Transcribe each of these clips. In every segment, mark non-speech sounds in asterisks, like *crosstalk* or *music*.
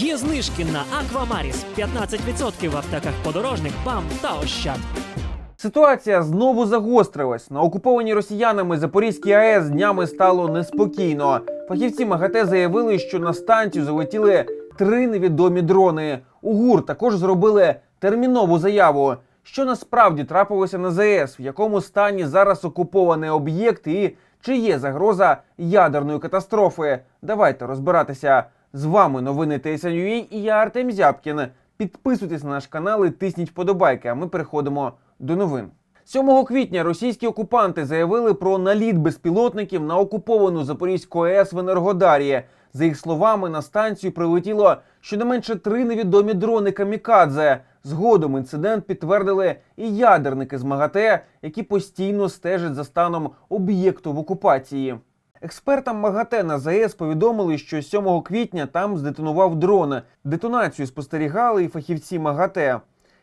Є знижки на Аквамаріс 15% в аптеках подорожник, БАМ та Ощад. Ситуація знову загострилась. На окупованій росіянами Запорізькій АЕС днями стало неспокійно. Фахівці МАГАТЕ заявили, що на станцію залетіли три невідомі дрони. У ГУР також зробили термінову заяву. Що насправді трапилося на ЗАЕС, в якому стані зараз окупований об'єкт і чи є загроза ядерної катастрофи? Давайте розбиратися. З вами новини ТСНЮА і я Артем Зябкін. Підписуйтесь на наш канал і тисніть вподобайки, а ми переходимо до новин. 7 квітня російські окупанти заявили про наліт безпілотників на окуповану Запорізьку АЕС в Енергодарі. За їх словами, на станцію прилетіло щонайменше три невідомі дрони камікадзе. Згодом інцидент підтвердили і ядерники з МАГАТЕ, які постійно стежать за станом об'єкту в окупації. Експертам МАГАТЕ на ЗАЕС повідомили, що 7 квітня там здетонував дрон. Детонацію спостерігали і фахівці МАГАТЕ.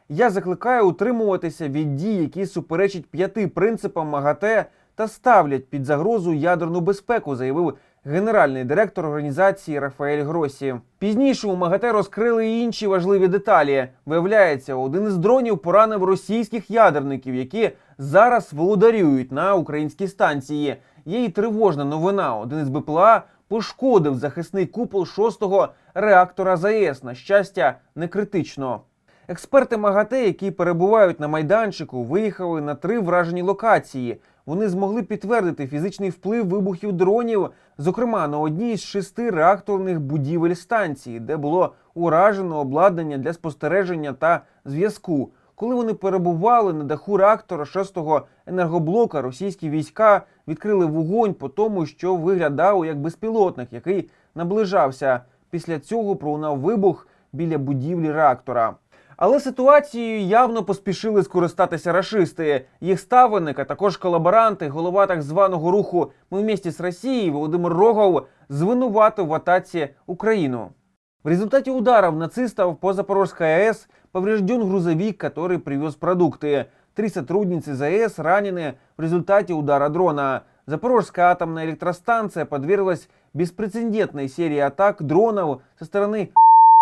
Я закликаю утримуватися від дій, які суперечать п'яти принципам МАГАТЕ та ставлять під загрозу ядерну безпеку, заявив генеральний директор організації Рафаель Гросі. Пізніше у МАГАТЕ розкрили і інші важливі деталі. Виявляється, один із дронів поранив російських ядерників, які зараз володарюють на українській станції. Й тривожна новина. Один із БПЛА пошкодив захисний купол шостого реактора ЗАЕС. На щастя, не критично. Експерти МАГАТЕ, які перебувають на майданчику, виїхали на три вражені локації. Вони змогли підтвердити фізичний вплив вибухів дронів, зокрема на одній з шести реакторних будівель станції, де було уражено обладнання для спостереження та зв'язку. Коли вони перебували на даху реактора шостого енергоблока, російські війська відкрили вогонь по тому, що виглядало як безпілотник, який наближався. Після цього пролунав вибух біля будівлі реактора. Але ситуацією явно поспішили скористатися рашисти. Їх ставленик, а також колаборанти, голова так званого руху «Ми вместе з Росією» Володимир Рогов звинуватив в атаці Україну. В результате ударов нацистов по Запорожской АЭС поврежден грузовик, который привез продукты. Три сотрудницы ЗАЭС ранены в результате удара дрона. Запорожская атомная электростанция подверглась беспрецедентной серии атак дронов со стороны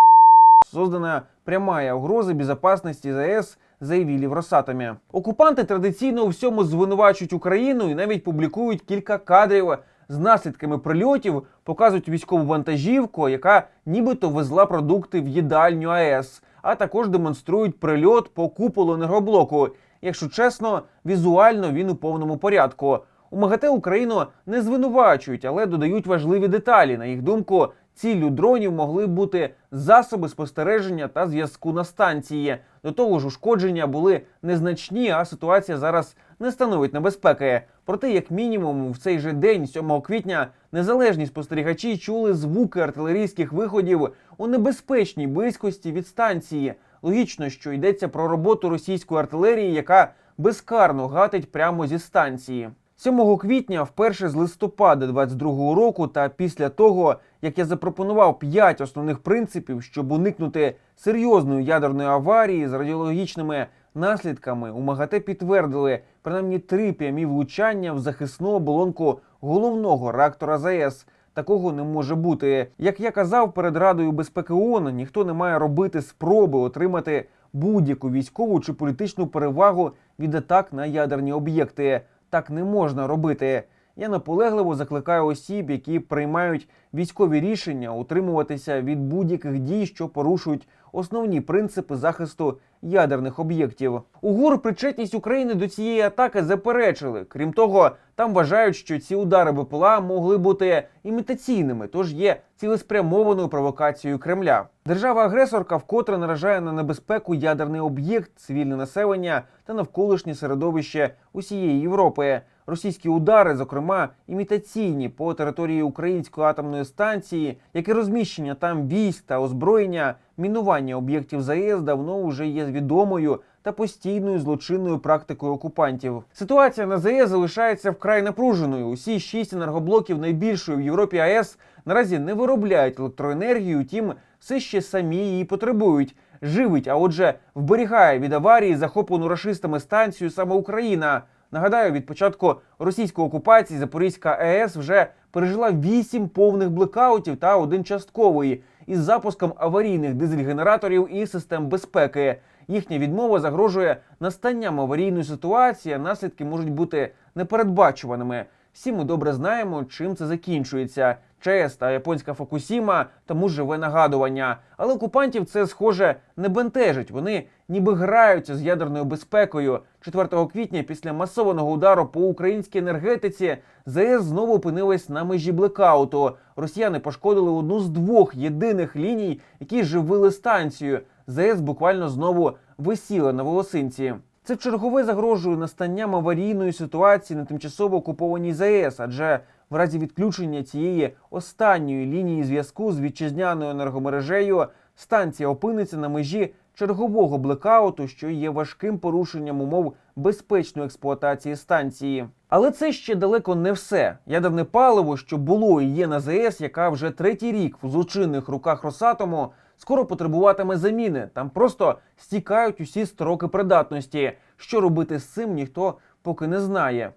*sniffs* создана прямая угроза безопасности ЗАЕС, заявили в Росатомі. Окупанти традиційно у всьому звинувачують Україну і навіть публікують кілька кадрів з наслідками прильотів, показують військову вантажівку, яка нібито везла продукти в їдальню АЕС, а також демонструють прильот по куполу енергоблоку. Якщо чесно, візуально він у повному порядку. У МАГАТЕ Україну не звинувачують, але додають важливі деталі. На їх думку, ціллю дронів могли бути засоби спостереження та зв'язку на станції. До того ж, ушкодження були незначні, а ситуація зараз не становить небезпеки. Проте, як мінімум, в цей же день, 7 квітня, незалежні спостерігачі чули звуки артилерійських виходів у небезпечній близькості від станції. Логічно, що йдеться про роботу російської артилерії, яка безкарно гатить прямо зі станції. 7 квітня, вперше з листопада 22 року, та після того, як я запропонував 5 основних принципів, щоб уникнути серйозної ядерної аварії з радіологічними наслідками, у МАГАТЕ підтвердили принаймні три прямі влучання в захисну оболонку головного реактора ЗАЕС. Такого не може бути. Як я казав перед Радою безпеки ООН, ніхто не має робити спроби отримати будь-яку військову чи політичну перевагу від атак на ядерні об'єкти. Так не можна робити. Я наполегливо закликаю осіб, які приймають військові рішення, утримуватися від будь-яких дій, що порушують основні принципи захисту ядерних об'єктів. У ГУР причетність України до цієї атаки заперечили. Крім того, там вважають, що ці удари БПЛА могли бути імітаційними, тож є цілеспрямованою провокацією Кремля. Держава-агресорка вкотре наражає на небезпеку ядерний об'єкт, цивільне населення та навколишнє середовище усієї Європи. Російські удари, зокрема імітаційні по території української атомної станції, як і розміщення там військ та озброєння, мінування об'єктів ЗАЕС давно вже є відомою та постійною злочинною практикою окупантів. Ситуація на ЗАЕС залишається вкрай напруженою. Усі шість енергоблоків найбільшої в Європі АЕС наразі не виробляють електроенергію, втім, все ще самі її потребують. Живить, а отже, вберігає від аварії захоплену рашистами станцію саме Україна. Нагадаю, від початку російської окупації Запорізька АЕС вже пережила вісім повних блекаутів та один частковий. із запуском аварійних дизель-генераторів і систем безпеки. Їхня відмова загрожує настанням аварійної ситуації, наслідки можуть бути непередбачуваними. Всі ми добре знаємо, чим це закінчується. ЧАЕС та японська Фокусіма тому живе нагадування. Але окупантів це схоже не бентежить. Вони ніби граються з ядерною безпекою. 4 квітня, після масованого удару по українській енергетиці, ЗАЕС знову опинилась на межі блекауту. Росіяни пошкодили одну з двох єдиних ліній, які живили станцію. ЗАЕС буквально знову висіла на волосинці. Це чергове загрожує настанням аварійної ситуації на тимчасово окупованій ЗАЕС, адже в разі відключення цієї останньої лінії зв'язку з вітчизняною енергомережею станція опиниться на межі чергового блекауту, що є важким порушенням умов безпечної експлуатації станції. Але це ще далеко не все. Ядерне паливо, що було і є на ЗАЕС, яка вже третій рік в злочинних руках Росатому, скоро потребуватиме заміни. Там просто стікають усі строки придатності. Що робити з цим, ніхто поки не знає.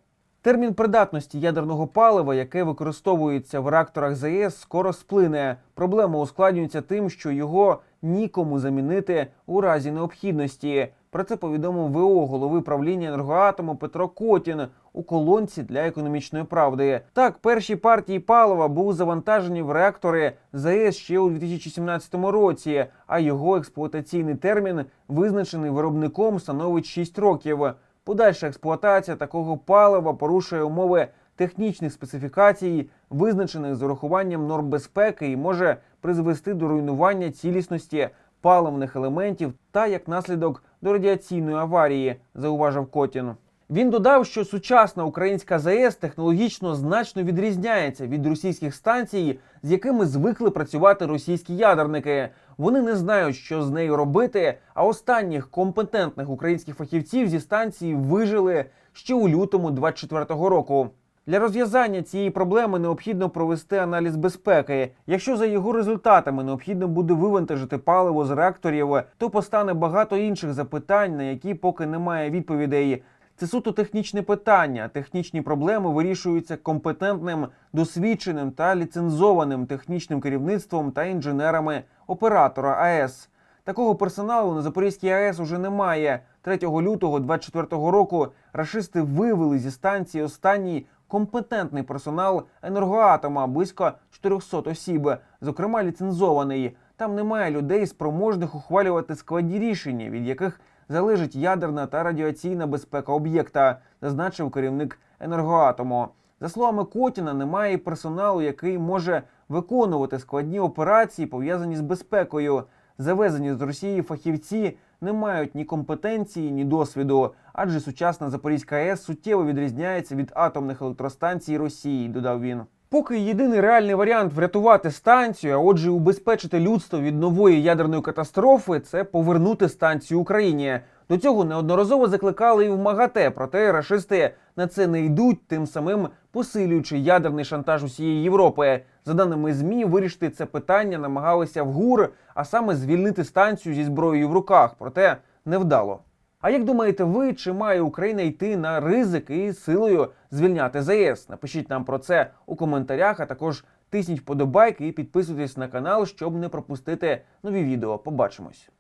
Термін придатності ядерного палива, яке використовується в реакторах ЗАЕС, скоро сплине. Проблема ускладнюється тим, що його нікому замінити у разі необхідності. Про це повідомив ВО голови правління енергоатому Петро Котін у колонці для економічної правди. Так, перші партії палива були завантажені в реактори ЗАЕС ще у 2017 році, а його експлуатаційний термін, визначений виробником, становить 6 років. Подальша експлуатація такого палива порушує умови технічних специфікацій, визначених з урахуванням норм безпеки, і може призвести до руйнування цілісності паливних елементів та як наслідок до радіаційної аварії, зауважив Котін. Він додав, що сучасна українська ЗАЕС технологічно значно відрізняється від російських станцій, з якими звикли працювати російські ядерники. Вони не знають, що з нею робити. А останніх компетентних українських фахівців зі станції вижили ще у лютому 24-го року. Для розв'язання цієї проблеми необхідно провести аналіз безпеки. Якщо за його результатами необхідно буде вивантажити паливо з реакторів, то постане багато інших запитань, на які поки немає відповідей. Це суто технічне питання. Технічні проблеми вирішуються компетентним, досвідченим та ліцензованим технічним керівництвом та інженерами оператора АЕС. Такого персоналу на Запорізькій АЕС уже немає. 3 лютого 24 року рашисти вивели зі станції останній компетентний персонал енергоатома близько 400 осіб, зокрема ліцензований. Там немає людей, спроможних ухвалювати складні рішення, від яких залежить ядерна та радіаційна безпека об'єкта, зазначив керівник енергоатому. За словами Котіна, немає персоналу, який може виконувати складні операції, пов'язані з безпекою. Завезені з Росії фахівці не мають ні компетенції, ні досвіду, адже сучасна Запорізька АЕС суттєво відрізняється від атомних електростанцій Росії, додав він. Поки єдиний реальний варіант врятувати станцію, а отже, убезпечити людство від нової ядерної катастрофи, це повернути станцію Україні. До цього неодноразово закликали і в МАГАТЕ, проте рашисти на це не йдуть, тим самим посилюючи ядерний шантаж усієї Європи. За даними ЗМІ, вирішити це питання намагалися в ГУР, а саме звільнити станцію зі зброєю в руках, проте невдало. А як думаєте ви, чи має Україна йти на ризик і силою звільняти ЗАЕС? Напишіть нам про це у коментарях, а також тисніть вподобайки і підписуйтесь на канал, щоб не пропустити нові відео. Побачимось.